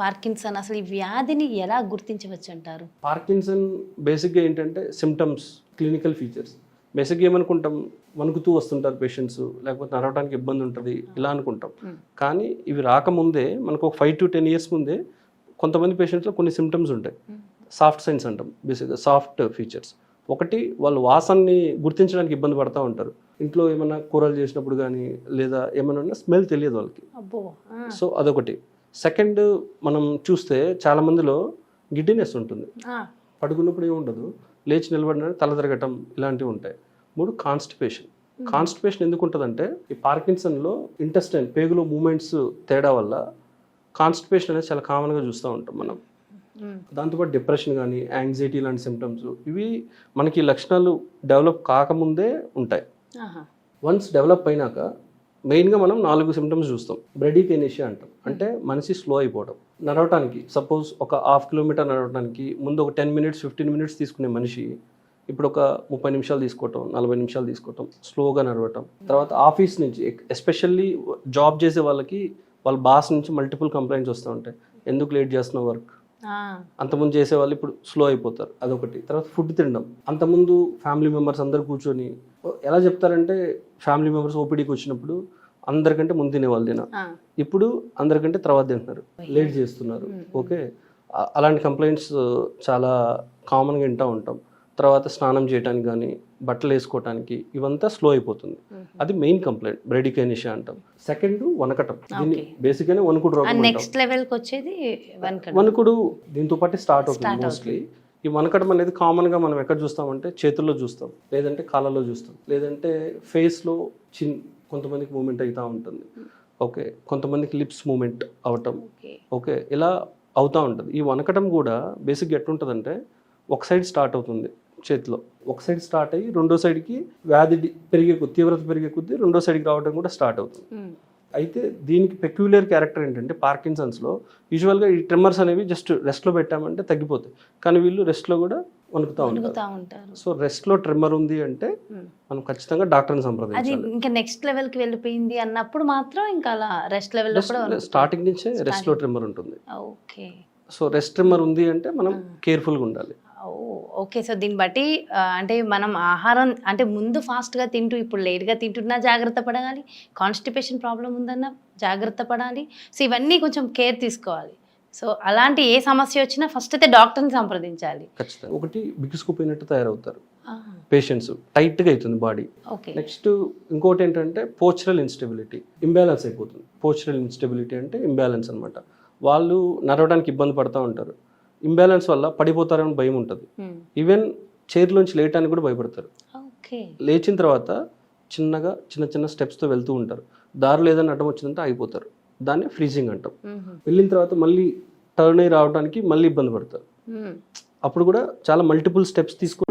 Parkinson అసలు ఈ వ్యాధిని ఎలా గుర్తించవచ్చు అంటారు పార్కిన్సన్ బేసిక్గా ఏంటంటే సిమ్టమ్స్ క్లినికల్ ఫీచర్స్ బేసిక్గా ఏమనుకుంటాం? వణుకుతూ వస్తుంటారు పేషెంట్స్ లేకపోతే నడవడానికి ఇబ్బంది ఉంటుంది ఇలా అనుకుంటాం. కానీ ఇవి రాకముందే మనకు ఒక ఫైవ్ టు టెన్ ఇయర్స్ ముందే కొంతమంది పేషెంట్స్లో కొన్ని సిమ్టమ్స్ ఉంటాయి. సాఫ్ట్ సైన్స్ అంటాం బేసిక్గా సాఫ్ట్ ఫీచర్స్ ఒకటి వాళ్ళు వాసనని గుర్తించడానికి ఇబ్బంది పడతా ఉంటారు. ఇంట్లో ఏమైనా కూరలు చేసినప్పుడు కానీ లేదా ఏమైనా స్మెల్ తెలియదు వాళ్ళకి. సో అదొకటి. సెకండ్ మనం చూస్తే చాలా మందిలో గిడ్డినెస్ ఉంటుంది. పడుకున్నప్పుడు ఏముండదు లేచి నిలబడిన తల తిరగటం ఇలాంటివి ఉంటాయి. మూడు కాన్స్టిపేషన్ కాన్స్టిపేషన్ ఎందుకు ఉంటుందంటే ఈ పార్కిన్సన్లో ఇంటెస్టైన్ పేగులో మూమెంట్స్ తేడా వల్ల కాన్స్టిపేషన్ అనేది చాలా కామన్గా చూస్తూ ఉంటాం మనం. దాంతోపాటు డిప్రెషన్ కానీ యాంగ్జైటీ లాంటి సిమ్టమ్స్ ఇవి మనకి లక్షణాలు డెవలప్ కాకముందే ఉంటాయి. వన్స్ డెవలప్ అయినాక మెయిన్గా మనం నాలుగు సిమ్టమ్స్ చూస్తాం. బ్రెడీకేనేషియా అంటాం. అంటే మనిషి స్లో అయిపోవడం. నడవటానికి సపోజ్ ఒక హాఫ్ కిలోమీటర్ నడవటానికి ముందు ఒక టెన్ మినిట్స్ ఫిఫ్టీన్ మినిట్స్ తీసుకునే మనిషి ఇప్పుడు ఒక ముప్పై నిమిషాలు తీసుకోవటం నలభై నిమిషాలు తీసుకోవటం స్లోగా నడవటం. తర్వాత ఆఫీస్ నుంచి ఎస్పెషల్లీ జాబ్ చేసే వాళ్ళకి వాళ్ళ బాస్ నుంచి మల్టిపుల్ కంప్లైంట్స్ వస్తూ ఉంటాయి. ఎందుకు లేట్ చేస్తున్నావు వర్క్? అంతకుముందు చేసేవాళ్ళు ఇప్పుడు స్లో అయిపోతారు. అదొకటి. తర్వాత ఫుడ్ తినడం. అంతకుముందు ఫ్యామిలీ మెంబర్స్ అందరు కూర్చొని ఎలా చెప్తారంటే ఫ్యామిలీ మెంబర్స్ ఓపీడీకి వచ్చినప్పుడు అందరికంటే ముందు తినేవాళ్ళు తిన. ఇప్పుడు అందరికంటే తర్వాత తింటున్నారు. లేట్ చేస్తున్నారు. ఓకే? అలాంటి కంప్లైంట్స్ చాలా కామన్గా వింటూ ఉంటాం. తర్వాత స్నానం చేయడానికి కానీ బట్టలు వేసుకోవటానికి ఇవంతా స్లో అయిపోతుంది. అది మెయిన్ కంప్లైంట్ బ్రెడికైనిషియా అంటాం. సెకండ్ వనకటం. దీన్ని బేసిక్గానే వణుకుడు రోగం నెక్స్ట్ లెవెల్కి వచ్చేది వెనక వణుకుడు దీంతో పాటు స్టార్ట్ అవుతుంది మోస్ట్లీ. ఈ వనకడం అనేది కామన్గా మనం ఎక్కడ చూస్తామంటే చేతుల్లో చూస్తాం లేదంటే కాళ్ళలో చూస్తాం లేదంటే ఫేస్లో చిన్ కొంతమందికి మూమెంట్ అవుతూ ఉంటుంది. ఓకే కొంతమందికి లిప్స్ మూమెంట్ అవటం. ఓకే. ఓకే ఇలా అవుతూ ఉంటుంది. ఈ వనకటం కూడా బేసిక్గా ఎట్లుంటుందంటే ఒక సైడ్ స్టార్ట్ అవుతుంది. చేతిలో. ఒక సైడ్ స్టార్ట్ అయ్యి రెండో సైడ్కి వ్యాధి పెరిగే కొద్ది తీవ్రత పెరిగే కొద్దీ రెండో సైడ్కి రావడం కూడా స్టార్ట్ అవుతుంది. అయితే దీనికి పెక్యులర్ క్యారెక్టర్ ఏంటంటే పార్కిన్సన్స్లో యూజువల్గా ఈ ట్రిమ్మర్స్ అనేవి జస్ట్ రెస్ట్లో పెట్టామంటే తగ్గిపోతాయి. కానీ వీళ్ళు రెస్ట్లో కూడా వణుకుతూ ఉంటారు. సో రెస్ట్లో ట్రిమ్మర్ ఉంది అంటే. మనం ఖచ్చితంగా డాక్టర్ని సంప్రదించాలి. ఇంకా నెక్స్ట్ లెవెల్కి వెళ్ళిపోయింది అన్నప్పుడు మాత్రం ఇంకా అలా రెస్ట్ లెవెల్లో కూడా స్టార్టింగ్ నుంచే రెస్ట్లో ట్రిమ్మర్ ఉంటుంది. ఓకే. సో రెస్ట్ ట్రిమ్మర్ ఉంది అంటే మనం కేర్ఫుల్గా ఉండాలి. ఓకే సో దీన్ని బట్టి అంటే మనం ఆహారం అంటే ముందు ఫాస్ట్గా తింటూ ఇప్పుడు లేట్గా తింటున్నా జాగ్రత్త పడాలి. కాన్స్టిపేషన్ ప్రాబ్లం ఉందన్నా జాగ్రత్త పడాలి. సో ఇవన్నీ కొంచెం కేర్ తీసుకోవాలి. సో అలాంటి ఏ సమస్య వచ్చినా ఫస్ట్ అయితే డాక్టర్ని సంప్రదించాలి. ఖచ్చితంగా. ఒకటి బిగుసుకుపోయినట్టు తయారవుతారు. ఆ, పేషెంట్స్ టైట్గా అవుతుంది బాడీ. ఓకే. నెక్స్ట్ ఇంకోటి ఏంటంటే పోస్చరల్ ఇన్స్టెబిలిటీ. ఇంబ్యాలెన్స్ అయిపోతుంది. పోస్చరల్ ఇన్స్టెబిలిటీ అంటే ఇంబ్యాలెన్స్ అనమాట వాళ్ళు నడవడానికి ఇబ్బంది పడుతూ ఉంటారు. ఇంబ్యాలెన్స్ వల్ల పడిపోతారని భయం ఉంటుంది. ఈవెన్ చైర్లోంచి లేయటానికి కూడా భయపడతారు. లేచిన తర్వాత చిన్నగా చిన్న చిన్న స్టెప్స్తో వెళ్తూ ఉంటారు. దారిలో ఏదైనా అడ్డం వచ్చిందంటే ఆగిపోతారు. దాన్ని ఫ్రీజింగ్ అంటాం. వెళ్ళిన తర్వాత మళ్ళీ టర్న్ అయ్యి రావడానికి మళ్ళీ ఇబ్బంది పడతారు. అప్పుడు కూడా చాలా మల్టిపుల్ స్టెప్స్ తీసుకు